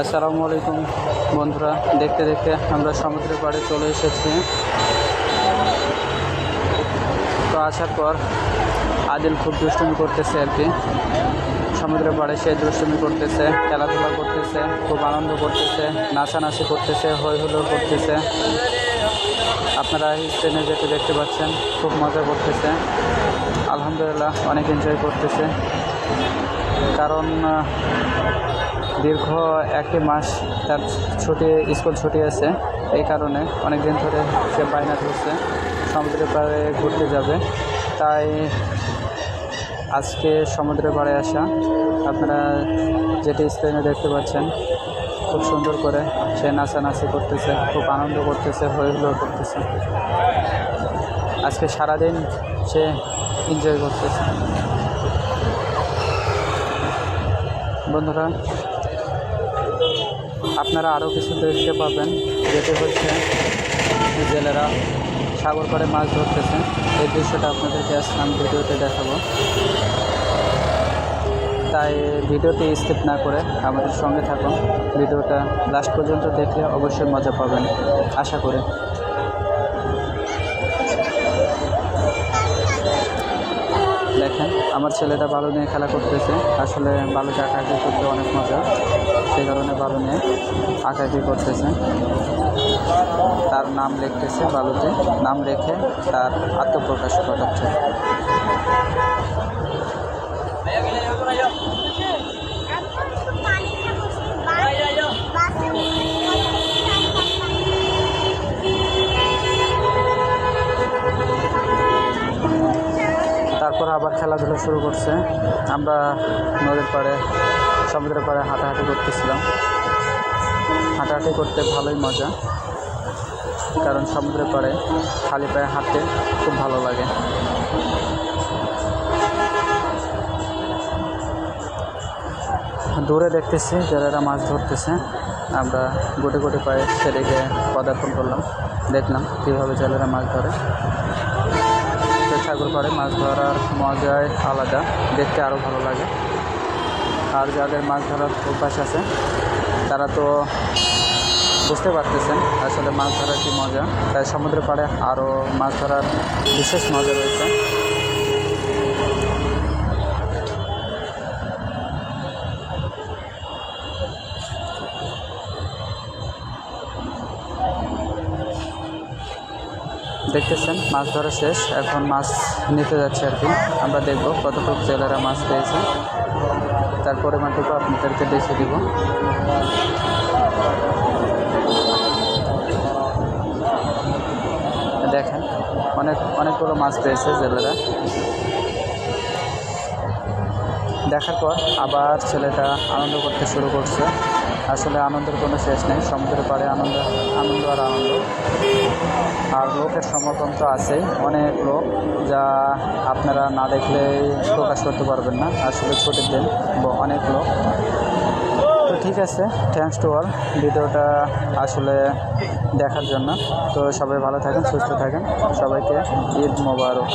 আসসালামু আলাইকুম বন্ধুরা, দেখতে দেখতে আমরা সমুদ্রের পাড়ে চলে এসেছি। তো আসার পর আদিল খুব দুষ্টুমি করতেছে আর কি। সমুদ্রের পাড়ে সে দুষ্টুমি করতেছে, খেলাধুলা করতেছে, খুব আনন্দ করতেছে, নাচানাচি করতেছে, হই হুল্লোড় করতেছে। আপনারা স্ক্রিনে যেতে দেখতে পাচ্ছেন, খুব মজা করতেছে। আলহামদুলিল্লাহ অনেক এনজয় করতেছে। কারণ দীর্ঘ একটি মাস তার ছুটি, স্কুল ছুটি আছে। এই কারণে অনেক দিন ধরে সে বায়না ধরছে। সমুদ্রের পাড়ে ঘুরতে যাবে। তাই আজকে সমুদ্রের পাড়ে আসা। আপনারা যেটি স্ক্রিনে দেখতে পাচ্ছেন, খুব সুন্দর করে সে নাচানাচি করতেছে, খুব আনন্দ করতেছে হই হুল্লোড় করতেছে। আজকে সারাদিন সে এনজয় করতেছে। বন্ধুরা আপনারা আরও কিছু দেখতে পাবেন, যেটি হচ্ছে জেলেরা সাগর করে মাছ ধরতেছে। এই দৃশ্যটা আপনাদেরকে আমি ভিডিওতে দেখাবো। তাই ভিডিওতে স্কিপ না করে আমাদের সঙ্গে থাকুন। ভিডিওটা লাস্ট পর্যন্ত দেখলে অবশ্যই মজা পাবেন। আশা করি। আমার ছেলেটা বালু নিয়ে খেলা করতেছে। আসলে বালুকে আঁকাআঁকি করতে অনেক মজা। সেই কারণে বালু নিয়ে আঁকাআঁকি করতেছে। তার নাম লিখতেছে বালুতে। নাম রেখে তার আত্মপ্রকাশ ঘটাচ্ছে। আবার খেলাধুলা শুরু করছে। আমরা নদীর পাড়ে, সমুদ্রের পাড়ে হাঁটাহাঁটি করতেছিলাম। হাঁটাহাঁটি করতে ভালোই মজা, কারণ সমুদ্রের পাড়ে খালি পায়ে হাঁটতে খুব ভালো লাগে। দূরে দেখতেছি, যারা মাছ ধরতেছে, আমরা গুটি গুটি পায়ে সেদিকে পদার্পণ করলাম, দেখলাম কীভাবে জেলেরা মাছ ধরে। সাগর পাড়ে মাছ ধরার মজাই আলাদা, দেখতে আরও ভালো লাগে। আর যাদের মাছ ধরার অভ্যাস আছে, তারা তো বুঝতে পারতেছেন আসলে মাছ ধরার কি মজা। তাই সমুদ্রের পাড়ে আরও মাছ ধরার বিশেষ মজা রয়েছে। দেখতেছেন, মাছ ধরা শেষ। এখন মাছ নিতে যাচ্ছে আর কি। আমরা দেখব কতটুকু জেলেরা মাছ পেয়েছে। তার পরিমাণটুকু আপনাদেরকে দেখিয়ে দিব। দেখেন, অনেক, অনেকগুলো মাছ পেয়েছে জেলেরা। দেখার পর আবার ছেলেটা আনন্দ করতে শুরু করছে। আসলে আনন্দের কোনো শেষ নেই। সমুদ্রের পাড়ে আনন্দ আনন্দ আর আনন্দ। আর লোকের সমর্থন তো আছেই, অনেক লোক যা আপনারা না দেখলেই প্রকাশ করতে পারবেন না। আসলে ছুটির দিন অনেক লোক। তো ঠিক আছে থ্যাংকস টু অল ভিডিওটা আসলে দেখার জন্য। তো সবাই ভালো থাকেন, সুস্থ থাকেন। সবাইকে ঈদ মোবারক।